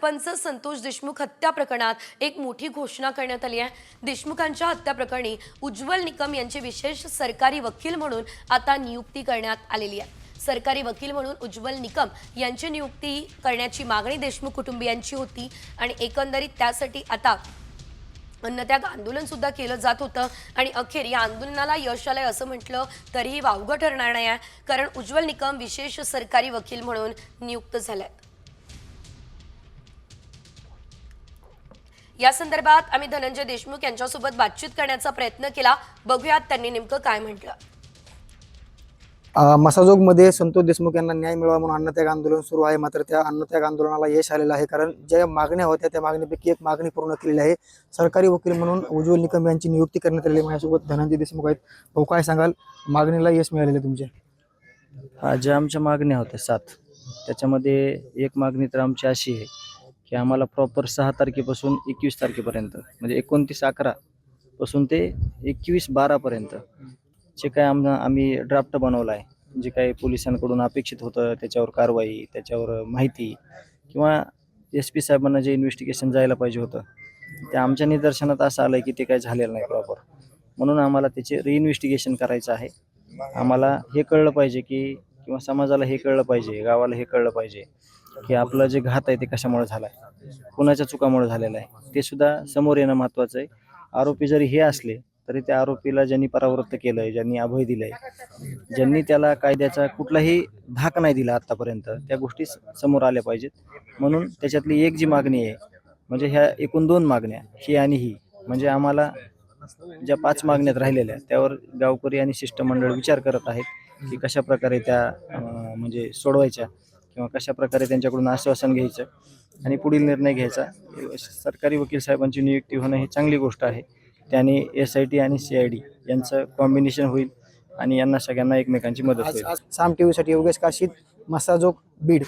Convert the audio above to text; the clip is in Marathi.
सरपंच संतोष देशमुख हत्या प्रकरणात एक मोठी घोषणा करण्यात आली आहे. देशमुखांच्या हत्या प्रकरणी उज्ज्वल निकम यांची विशेष सरकारी वकील म्हणून आता नियुक्ती करण्यात आलेली आहे. सरकारी वकील म्हणून उज्ज्वल निकम यांची नियुक्ती करण्याची मागणी देशमुख कुटुंबियांची होती आणि एकंदरीत त्यासाठी आता अन्नत्याग आंदोलन सुद्धा केलं जात होतं आणि अखेर या आंदोलनाला यश आलंय असं म्हटलं तरीही वावगं ठरणार नाही आहे कारण उज्ज्वल निकम विशेष सरकारी वकील म्हणून नियुक्त झाल्यात या संदर्भात आम्ही धनंजय देशमुख यांच्यासोबत बातचीत करण्याचा प्रयत्न केला. बघूयात त्यांनी नेमकं काय म्हटलं. मसाजोगमध्ये संतोष देशमुख यांना न्याय मिळावा म्हणून अन्नत्याग आंदोलन सुरू आहे. मात्र त्या अन्नत्याग आंदोलनाला यश आलेलं आहे. कारण ज्या मागण्या होत्या त्या मागणीपैकी एक मागणी पूर्ण केलेली आहे. सरकारी वकील म्हणून उज्ज्वल निकम यांची नियुक्ती करण्यात आलेली आहे. माझ्यासोबत धनंजय देशमुख आहेत. भाऊ काय सांगाल? मागणीला यश मिळालेलं तुमच्या. हा, ज्या आमच्या मागण्या होत्या सात. त्याच्यामध्ये एक मागणी तर आमची अशी आहे. की आम्हाला प्रॉपर सहा तारखेपासून एकवीस तारखेपर्यंत म्हणजे एकोणतीस अकरा पासून ते एकवीस बारापर्यंत जे काय आम आम्ही ड्राफ्ट बनवला आहे जे काही पोलिसांकडून अपेक्षित होतं त्याच्यावर कारवाई त्याच्यावर माहिती किंवा एस पी साहेबांना जे इन्व्हेस्टिगेशन जायला पाहिजे होतं ते आमच्या निदर्शनात असं आलं की ते काय झालेलं नाही प्रॉपर म्हणून आम्हाला त्याचे रिइन्व्हेस्टिगेशन करायचं आहे. आम्हाला हे कळलं पाहिजे की किंवा समाजाला हे कळलं पाहिजे गावाला हे कळलं पाहिजे. की आपलं जे घात आहे ते कशामुळे झालं आहे कुणाच्या चुकामुळे झालेलं आहे? ते सुद्धा समोर येणं महत्त्वाचं आहे. आरोपी जरी हे असले तरी त्या आरोपीला ज्यांनी परावृत्त केलं आहे ज्यांनी अभय दिलं आहे ज्यांनी त्याला कायद्याचा कुठलाही धाक नाही दिला आत्तापर्यंत त्या गोष्टी समोर आल्या पाहिजेत. म्हणून त्याच्यातली एक जी मागणी आहे म्हणजे ह्या एकूण दोन मागण्या ही आणि ही म्हणजे आम्हाला ज्या पाच मागण्यात राहिलेल्या त्यावर गावकरी आणि शिष्टमंडळ विचार करत आहेत की कशा प्रकारे त्या म्हणजे सोडवायच्या. किंवा कशा प्रकारे त्यांच्याकडून आश्वासन घ्यायचं आणि पुढील निर्णय घ्यायचा सरकारी वकील साहेबांची नियुक्ती होणं ही चांगली गोष्ट आहे. त्याने एस आय टी आणि सी आय डी यांचं कॉम्बिनेशन होईल आणि यांना सगळ्यांना एकमेकांची मदत होईल. साम टी व्हीसाठी योगेश काशीद मसाजोग बीड.